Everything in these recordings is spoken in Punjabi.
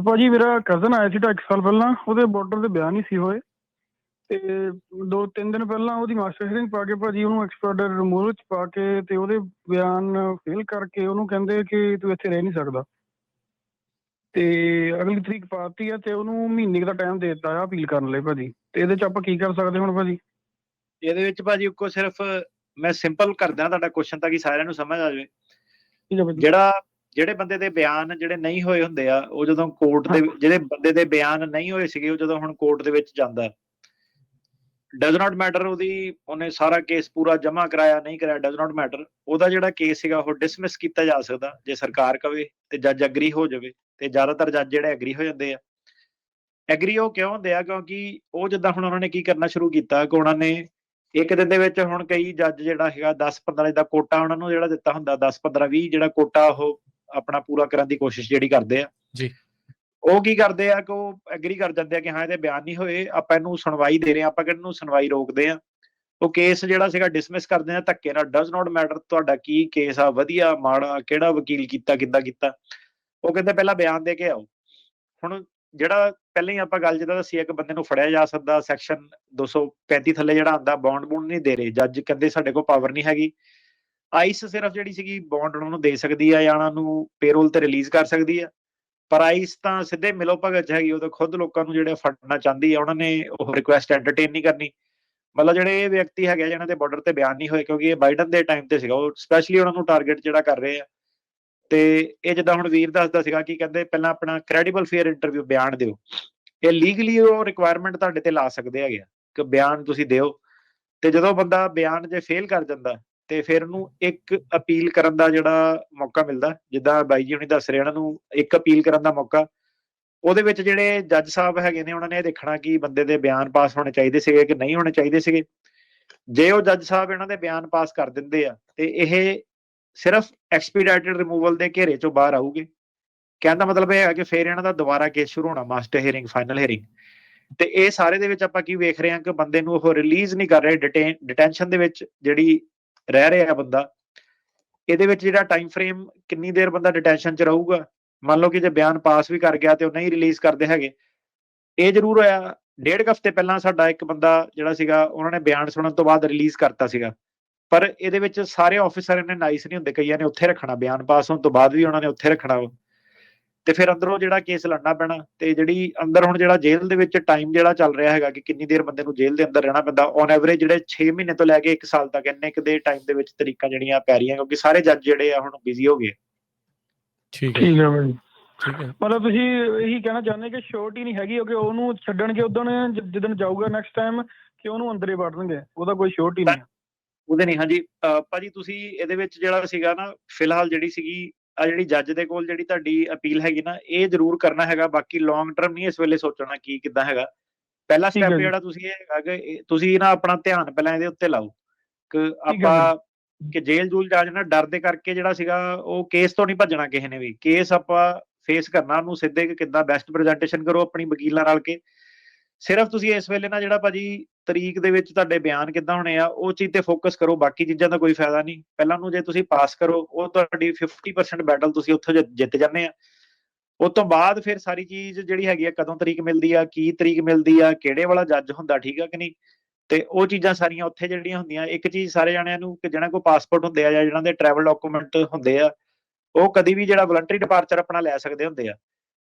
ਭਾਜੀ ਮੇਰਾ ਕਜ਼ਨ ਆਇਆ ਸੀ ਤਾਂ ਇੱਕ ਸਾਲ ਪਹਿਲਾਂ ਉਹਦੇ ਬਾਰਡਰ ਤੇ ਬਿਆਨ ਨਹੀਂ ਸੀ ਹੋਏ। ਤੇ ਦੋ ਤਿੰਨ ਦਿਨ ਪਹਿਲਾਂ ਉਹਦੀ ਮਾਸਟਰ ਹੀਰਿੰਗ ਪਾ ਕੇ ਭਾਜੀ ਉਹਨੂੰ ਐਕਸਪਰਡਰ ਰਿਮੂਵਲ ਚ ਪਾ ਕੇ ਤੇ ਉਹਦੇ ਬਿਆਨ ਫੇਲ ਕਰਕੇ ਉਹਨੂੰ ਕਹਿੰਦੇ ਕਿ ਤੂੰ ਇੱਥੇ ਰਹਿ ਨਹੀਂ ਸਕਦਾ। ਤੇ ਅਗਲੀ ਤਰੀਕ ਪਾਤੀ ਆ ਤੇ ਉਹਨੂੰ ਮਹੀਨੇ ਦਾ ਟਾਈਮ ਦੇ ਦਿੱਤਾ ਆ ਅਪੀਲ ਕਰਨ ਲਈ ਭਾਜੀ। ਤੇ ਇਹਦੇ ਚ ਆਪਾਂ ਕੀ ਕਰ ਸਕਦੇ ਹੁਣ ਭਾਜੀ? ਇਹਦੇ ਵਿੱਚ ਭਾਜੀ ਇੱਕੋ ਸਿਰਫ ਮੈਂ ਸਿੰਪਲ ਕਰਦਾ ਤੁਹਾਡਾ ਕੁਐਸਚਨ ਤਾਂ ਕਿ ਸਾਰਿਆਂ ਨੂੰ ਸਮਝ ਆ ਜਾਵੇ। ਜਿਹੜਾ ਜਿਹੜੇ ਬੰਦੇ ਦੇ ਬਿਆਨ ਜਿਹੜੇ ਨਹੀਂ ਹੋਏ ਹੁੰਦੇ ਆ ਉਹ ਜਦੋਂ ਕੋਰਟ ਦੇ ਜਿਹੜੇ ਬੰਦੇ ਦੇ ਬਿਆਨ ਨਹੀਂ ਹੋਏ ਸੀਗੇ ਉਹ ਜਦੋਂ ਹੁਣ ਕੋਰਟ ਦੇ ਵਿੱਚ ਜਾਂਦਾ ਡਸ ਨਾਟ ਮੈਟਰ ਉਹਦੀ ਉਹਨੇ ਸਾਰਾ ਕੇਸ ਪੂਰਾ ਜਮ੍ਹਾਂ ਕਰਾਇਆ ਨਹੀਂ ਕਰਾਇਆ ਡਸ ਨਾਟ ਮੈਟਰ ਉਹਦਾ ਜਿਹੜਾ ਕੇਸ ਸੀਗਾ ਉਹ ਡਿਸਮਿਸ ਕੀਤਾ ਜਾ ਸਕਦਾ ਜੇ ਸਰਕਾਰ ਕਵੇ ਤੇ ਜੱਜ ਐਗਰੀ ਹੋ ਜਾਵੇ ਤੇ ਜ਼ਿਆਦਾਤਰ ਜੱਜ ਜਿਹੜੇ ਐਗਰੀ ਹੋ ਜਾਂਦੇ ਆ। ਐਗਰੀ ਉਹ ਕਿਉਂ ਹੁੰਦੇ ਆ? ਕਿਉਂਕਿ ਉਹ ਜਿੱਦਾਂ ਹੁਣ ਉਹਨਾਂ ਨੇ ਕੀ ਕਰਨਾ ਸ਼ੁਰੂ ਕੀਤਾ ਕਿ ਉਹਨਾਂ ਨੇ ਇੱਕ ਦਿਨ ਦੇ ਵਿੱਚ ਹੁਣ ਕਈ ਜੱਜ ਜਿਹੜਾ ਹੈਗਾ 10 15 ਦਾ ਕੋਟਾ ਉਹਨਾਂ ਨੂੰ ਜਿਹੜਾ ਦਿੱਤਾ ਹੁੰਦਾ 10 15 20 ਜਿਹੜਾ ਕੋਟਾ ਉਹ ਆਪਣਾ ਪੂਰਾ ਕਰਨ ਦੀ ਕੋਸ਼ਿਸ਼ ਜਿਹੜੀ ਕਰਦੇ ਆ। ਜੀ। ਉਹ ਕੀ ਕਰਦੇ ਆ ਕਿ ਉਹ ਐਗਰੀ ਕਰ ਜਾਂਦੇ ਆ ਕਿ ਹਾਂ ਇਹਦੇ ਬਿਆਨ ਨਹੀਂ ਹੋਏ ਆਪਾਂ ਇਹਨੂੰ ਸੁਣਵਾਈ ਦੇ ਰਹੇ ਆ ਆਪਾਂ ਕਿਹਨੂੰ ਸੁਣਵਾਈ ਰੋਕਦੇ ਆ ਉਹ ਕੇਸ ਜਿਹੜਾ ਸੀਗਾ ਡਿਸਮਿਸ ਕਰਦੇ ਆ ਧੱਕੇ ਨਾਲ ਡਸ ਨਾਟ ਮੈਟਰ ਤੁਹਾਡਾ ਕੀ ਕੇਸ ਆ ਵਧੀਆ ਮਾੜਾ ਕਿਹੜਾ ਵਕੀਲ ਕੀਤਾ ਕਿੱਦਾਂ ਕੀਤਾ। ਉਹ ਕਹਿੰਦੇ ਪਹਿਲਾਂ ਬਿਆਨ ਦੇ ਕੇ ਆਓ। ਹੁਣ ਜਿਹੜਾ ਪਹਿਲਾਂ ਹੀ ਆਪਾਂ ਗੱਲ ਜਿਹਦਾ ਦੱਸੀ ਇੱਕ ਬੰਦੇ ਨੂੰ ਫੜਿਆ ਜਾ ਸਕਦਾ ਸੈਕਸ਼ਨ 235 ਥੱਲੇ ਜਿਹੜਾ ਆਂਦਾ ਬੌਂਡ ਬੂੰਡ ਨਹੀਂ ਦੇ ਰਹੇ। ਜੱਜ ਕਹਿੰਦੇ ਸਾਡੇ ਕੋਲ ਪਾਵਰ ਨਹੀਂ ਹੈਗੀ। ਆਈਸ ਸਿਰਫ ਜਿਹੜੀ ਸੀਗੀ ਬੌਂਡ ਉਹਨਾਂ ਨੂੰ ਦੇ ਸਕਦੀ ਆ ਜਾਂ ਉਹਨਾਂ ਨੂੰ ਪੇਰੋਲ ਤੇ ਰਿਲੀਜ਼ ਕਰ ਸਕਦੀ ਆ। ਪਰ ਆਈਸ ਤਾਂ ਸਿੱਧੇ ਮਿਲੋ ਭਗਤ ਹੈਗੀ, ਉਹ ਤਾਂ ਖੁਦ ਲੋਕਾਂ ਨੂੰ ਜਿਹੜੇ ਫੜਨਾ ਚਾਹੁੰਦੀ ਆ, ਉਹਨਾਂ ਨੇ ਉਹ ਰਿਕੁਐਸਟ ਐਂਟਰਟੇਨ ਨਹੀਂ ਕਰਨੀ। ਮਤਲਬ ਜਿਹੜੇ ਇਹ ਵਿਅਕਤੀ ਹੈਗੇ ਜਿਹਨਾਂ ਦੇ ਬਾਰਡਰ ਤੇ ਬਿਆਨ ਨਹੀਂ ਹੋਏ, ਕਿਉਂਕਿ ਇਹ ਬਾਈਡਨ ਦੇ ਟਾਈਮ ਤੇ ਸੀਗਾ, ਉਹ ਸਪੈਸ਼ਲੀ ਉਹਨਾਂ ਨੂੰ ਟਾਰਗੇਟ ਜਿਹੜਾ ਕਰ ਰਹੇ ਆ। ਤੇ ਇਹ ਜਿੱਦਾਂ ਹੁਣ ਵੀਰ ਦੱਸਦਾ ਸੀਗਾ ਕਿ ਕਹਿੰਦੇ ਪਹਿਲਾਂ ਆਪਣਾ ਕ੍ਰੈਡੀਬਲ ਫੇਅਰ ਇੰਟਰਵਿਊ ਬਿਆਨ ਦਿਓ। ਇਹ ਲੀਗਲੀ ਉਹ ਰਿਕੁਆਇਰਮੈਂਟ ਤੁਹਾਡੇ ਤੇ ਲਾ ਸਕਦੇ ਹੈਗੇ ਆ, ਕਿ ਬਿਆਨ ਤੁਸੀਂ ਦਿਓ। ਤੇ ਜਦੋਂ ਬੰਦਾ ਬਿਆਨ ਜੇ ਫੇਲ ਕਰ ਜਾਂਦਾ ਤੇ ਫਿਰ ਉਹਨੂੰ ਇੱਕ ਅਪੀਲ ਕਰਨ ਦਾ ਜਿਹੜਾ ਮੌਕਾ ਮਿਲਦਾ, ਜਿੱਦਾਂ ਬਾਈ ਜੀ ਹੁਣੀ ਦੱਸ ਰਹੇ ਉਹਨਾਂ ਨੂੰ ਇੱਕ ਅਪੀਲ ਕਰਨ ਦਾ ਮੌਕਾ, ਉਹਦੇ ਵਿੱਚ ਜਿਹੜੇ ਜੱਜ ਸਾਹਿਬ ਹੈਗੇ ਨੇ, ਉਹਨਾਂ ਨੇ ਇਹ ਦੇਖਣਾ ਕਿ ਬੰਦੇ ਦੇ ਬਿਆਨ ਪਾਸ ਹੋਣੇ ਚਾਹੀਦੇ ਸੀਗੇ ਕਿ ਨਹੀਂ ਹੋਣੇ ਚਾਹੀਦੇ ਸੀਗੇ। ਜੇ ਉਹ ਜੱਜ ਸਾਹਿਬ ਇਹਨਾਂ ਦੇ ਬਿਆਨ ਪਾਸ ਕਰ ਦਿੰਦੇ ਆ, ਤੇ ਇਹ ਸਿਰਫ ਐਕਸਪੀਡਾਈਟਡ ਰਿਮੂਵਲ ਦੇ ਘੇਰੇ ਚੋਂ ਬਾਹਰ ਆਊਗੇ। ਕਹਿੰਦਾ ਮਤਲਬ ਇਹ ਹੈ ਕਿ ਫਿਰ ਇਹਨਾਂ ਦਾ ਦੁਬਾਰਾ ਕੇਸ ਸ਼ੁਰੂ ਹੋਣਾ ਮਾਸਟਰ ਹੀਅਰਿੰਗ ਫਾਈਨਲ ਹੀਅਰਿੰਗ ਤੇ ਇਹ ਸਾਰੇ ਦੇ ਵਿੱਚ ਆਪਾਂ ਕੀ ਵੇਖ ਰਹੇ ਹਾਂ ਕਿ ਬੰਦੇ ਨੂੰ ਉਹ ਰਿਲੀਜ਼ ਨਹੀਂ ਕਰ ਰਹੇ ਡਿਟੈਂਸ਼ਨ ਦੇ ਵਿੱਚ ਜਿਹੜੀ ਰਹਿ ਰਿਹਾ ਬੰਦਾ, ਇਹਦੇ ਵਿੱਚ ਜਿਹੜਾ ਟਾਈਮ ਫਰੇਮ ਕਿੰਨੀ ਦੇਰ ਬੰਦਾ ਡਿਟੈਂਸ਼ਨ 'ਚ ਰਹੂਗਾ, ਮੰਨ ਲਓ ਕਿ ਜੇ ਬਿਆਨ ਪਾਸ ਵੀ ਕਰ ਗਿਆ ਤੇ ਉਹ ਨਹੀਂ ਰਿਲੀਜ਼ ਕਰਦੇ ਹੈਗੇ, ਇਹ ਜ਼ਰੂਰ ਹੋਇਆ, ਡੇਢ ਕੁ ਹਫ਼ਤੇ ਪਹਿਲਾਂ ਸਾਡਾ ਇੱਕ ਬੰਦਾ ਜਿਹੜਾ ਸੀਗਾ, ਉਹਨਾਂ ਨੇ ਬਿਆਨ ਸੁਣਨ ਤੋਂ ਬਾਅਦ ਰਿਲੀਜ਼ ਕਰਤਾ ਸੀਗਾ, ਪਰ ਇਹਦੇ ਵਿੱਚ ਸਾਰੇ ਆਫੀਸਰ ਇਹਨੇ ਨਾਈਸ ਨਹੀਂ ਹੁੰਦੇ, ਕਈਆਂ ਨੇ ਉੱਥੇ ਰੱਖਣਾ, ਬਿਆਨ ਪਾਸ ਹੋਣ ਤੋਂ ਬਾਅਦ ਵੀ ਉਹਨਾਂ ਨੇ ਉੱਥੇ ਰੱਖਣਾ ਵਾ। ਤੇ ਫਿਰ ਅੰਦਰੋਂ ਜਿਹੜਾ ਕੇਸ ਲੜਨਾ ਪੈਣਾ ਤੇ ਜਿਹੜੀ ਅੰਦਰ ਹੁਣ ਜਿਹੜਾ ਜੇਲ੍ਹ ਦੇ ਵਿੱਚ ਟਾਈਮ ਜਿਹੜਾ ਚੱਲ ਰਿਹਾ ਹੈਗਾ ਕਿ ਕਿੰਨੀ ਦੇਰ ਬੰਦੇ ਨੂੰ ਜੇਲ੍ਹ ਦੇ ਅੰਦਰ ਰਹਿਣਾ ਪੈਂਦਾ ਔਨ ਐਵਰੇਜ ਜਿਹੜੇ 6 ਮਹੀਨੇ ਤੋਂ ਲੈ ਕੇ 1 ਸਾਲ ਤੱਕ ਇੰਨੇ ਕੁ ਦੇ ਟਾਈਮ ਦੇ ਵਿੱਚ ਤਰੀਕਾਂ ਜਿਹੜੀਆਂ ਪੈ ਰਹੀਆਂ ਕਿਉਂਕਿ ਸਾਰੇ ਜੱਜ ਜਿਹੜੇ ਆ ਹੁਣ ਬਿਜ਼ੀ ਹੋ ਗਏ। ਠੀਕ ਹੈ। ਠੀਕ ਹੈ ਠੀਕ ਹੈ। ਮਤਲਬ ਤੁਸੀਂ ਇਹੀ ਕਹਿਣਾ ਚਾਹੁੰਦੇ ਕਿ ਸ਼ੋਰਟੀ ਨਹੀਂ ਹੈਗੀ ਕਿ ਉਹਨੂੰ ਛੱਡਣਗੇ ਉਦੋਂ ਜਿੱਦਣ ਜਾਊਗਾ ਨੈਕਸਟ ਟਾਈਮ ਕਿ ਉਹਨੂੰ ਅੰਦਰੇ ਵੜ ਦੇਣਗੇ ਉਹਦਾ ਕੋਈ ਸ਼ੋਰਟੀ ਨਹੀਂ ਉਹਦੇ ਨਹੀਂ ਹਾਂਜੀ। ਭਾਜੀ ਤੁਸੀਂ ਇਹਦੇ ਵਿੱਚ ਜਿਹੜਾ ਸੀਗਾ ਨਾ ਫਿਲਹਾਲ ਜਿਹੜੀ ਸੀਗੀ ਆ ਜਿਹੜੀ ਜੱਜ ਦੇ ਕੋਲ ਜਿਹੜੀ ਤੁਹਾਡੀ ਅਪੀਲ ਹੈਗੀ ਨਾ ਇਹ ਜ਼ਰੂਰ ਕਰਨਾ ਹੈਗਾ। ਬਾਕੀ ਲੌਂਗ ਟਰਮ ਨਹੀਂ ਇਸ ਵੇਲੇ ਸੋਚਣਾ ਕੀ ਕਿੱਦਾਂ ਹੈਗਾ। ਪਹਿਲਾ ਸਟੈਪ। ਜਿਹੜਾ ਤੁਸੀਂ ਇਹ ਹੈਗਾ ਕਿ ਤੁਸੀਂ ਨਾ ਆਪਣਾ ਧਿਆਨ ਪਹਿਲਾਂ ਇਹਦੇ ਉੱਤੇ ਲਾਓ। ਕਿ ਆਪਾਂ ਕਿ ਜੇਲ੍ਹ ਜੂਲ ਜਾ ਜਾਣਾ ਡਰ ਦੇ ਕਰਕੇ ਜਿਹੜਾ ਸੀਗਾ ਉਹ ਕੇਸ ਤੋਂ ਨਹੀਂ ਭੱਜਣਾ ਕਿਸੇ ਨੇ ਵੀ। ਕੇਸ ਆਪਾਂ ਫੇਸ ਕਰਨਾ ਉਹਨੂੰ ਸਿੱਧੇ ਕਿ ਕਿੱਦਾਂ ਬੈਸਟ ਪ੍ਰੈਜੈਂਟੇਸ਼ਨ ਕਰੋ ਆਪਣੀ ਵਕੀਲਾਂ ਨਾਲ ਕੇ। ਸਿਰਫ ਤੁਸੀਂ ਇਸ ਵੇਲੇ ਨਾ ਜਿਹੜਾ ਭਾਜੀ ਤਰੀਕ ਦੇ ਵਿੱਚ ਤੁਹਾਡੇ ਬਿਆਨ ਕਿੱਦਾਂ ਹੋਣੇ ਆ, ਉਹ ਚੀਜ਼ ਤੇ ਫੋਕਸ ਕਰੋ, ਬਾਕੀ ਚੀਜ਼ਾਂ ਦਾ ਕੋਈ ਫਾਇਦਾ ਨਹੀਂ। ਪਹਿਲਾਂ ਨੂੰ ਜੇ ਤੁਸੀਂ ਪਾਸ ਕਰੋ, ਉਹ ਤੁਹਾਡੀ 50% ਬੈਟਲ ਤੁਸੀਂ ਉੱਥੋਂ ਜਿੱਤ- ਜਾਂਦੇ ਆ। ਉਸ ਤੋਂ ਬਾਅਦ ਫਿਰ ਸਾਰੀ ਚੀਜ਼ ਜਿਹੜੀ ਹੈਗੀ ਆ, ਕਦੋਂ ਤਰੀਕ ਮਿਲਦੀ ਆ, ਕੀ ਤਰੀਕ ਮਿਲਦੀ ਆ, ਕਿਹੜੇ ਵਾਲਾ ਜੱਜ ਹੁੰਦਾ, ਠੀਕ ਆ ਕਿ ਨਹੀਂ? ਤੇ ਉਹ ਚੀਜ਼ਾਂ ਸਾਰੀਆਂ ਉੱਥੇ ਜਿਹੜੀਆਂ ਹੁੰਦੀਆਂ, ਇੱਕ ਚੀਜ਼ ਸਾਰੇ ਜਾਣਿਆਂ ਨੂੰ ਕਿ ਜਿਹਨਾਂ ਕੋਲ ਪਾਸਪੋਰਟ ਹੁੰਦੇ ਆ ਜਾਂ ਜਿਹਨਾਂ ਦੇ ਟਰੈਵਲ ਡਾਕੂਮੈਂਟ ਹੁੰਦੇ ਆ, ਉਹ ਕਦੀ ਵੀ ਜਿਹੜਾ ਵਲੰਟਰੀ ਡਿਪਾਰਚਰ ਆਪਣਾ ਲੈ ਸਕਦੇ ਹੁੰਦੇ ਆ।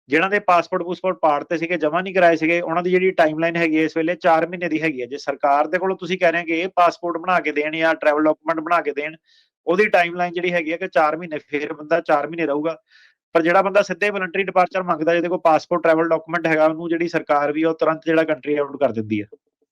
ਜਿਨ੍ਹਾਂ ਦੇ ਪਾਸਪੋਰਟ ਪੂਸਪੋਰਟ ਪਾੜਤੇ ਸੀਗੇ, ਜਮ੍ਹਾਂ ਨਹੀਂ ਕਰਾਏ ਸੀਗੇ, ਉਹਨਾਂ ਦੀ ਜਿਹੜੀ ਟਾਈਮਲਾਈਨ ਹੈਗੀ ਹੈ ਇਸ ਵੇਲੇ 4 ਮਹੀਨੇ ਦੀ ਹੈਗੀ ਹੈ। ਜੇ ਸਰਕਾਰ ਦੇ ਕੋਲੋਂ ਤੁਸੀਂ ਕਹਿ ਰਹੇ ਕਿ ਇਹ ਪਾਸਪੋਰਟ ਬਣਾ ਕੇ ਦੇਣ ਜਾਂ ਟਰੈਵਲ ਡਾਕੂਮੈਂਟ ਬਣਾ ਕੇ ਦੇਣ, ਉਹਦੀ ਟਾਈਮਲਾਈਨ ਜਿਹੜੀ ਹੈਗੀ ਹੈ ਕਿ 4 ਮਹੀਨੇ, ਫਿਰ ਬੰਦਾ 4 ਮਹੀਨੇ ਰਹੂਗਾ। ਪਰ ਜਿਹੜਾ ਬੰਦਾ ਸਿੱਧੇ ਵਲੰਟਰੀ ਡਿਪਾਰਚਰ ਮੰਗਦਾ, ਜਿਹਦੇ ਕੋਲ ਪਾਸਪੋਰਟ ਟਰੈਵਲ ਡਾਕੂਮੈਂਟ ਹੈਗਾ, ਉਹਨੂੰ ਜਿਹੜੀ ਸਰਕਾਰ ਵੀ ਉਹ ਤੁਰੰਤ ਜਿਹੜਾ ਕੰਟਰੀ ਆਊਟ ਕਰ ਦਿੰਦੀ ਹੈ।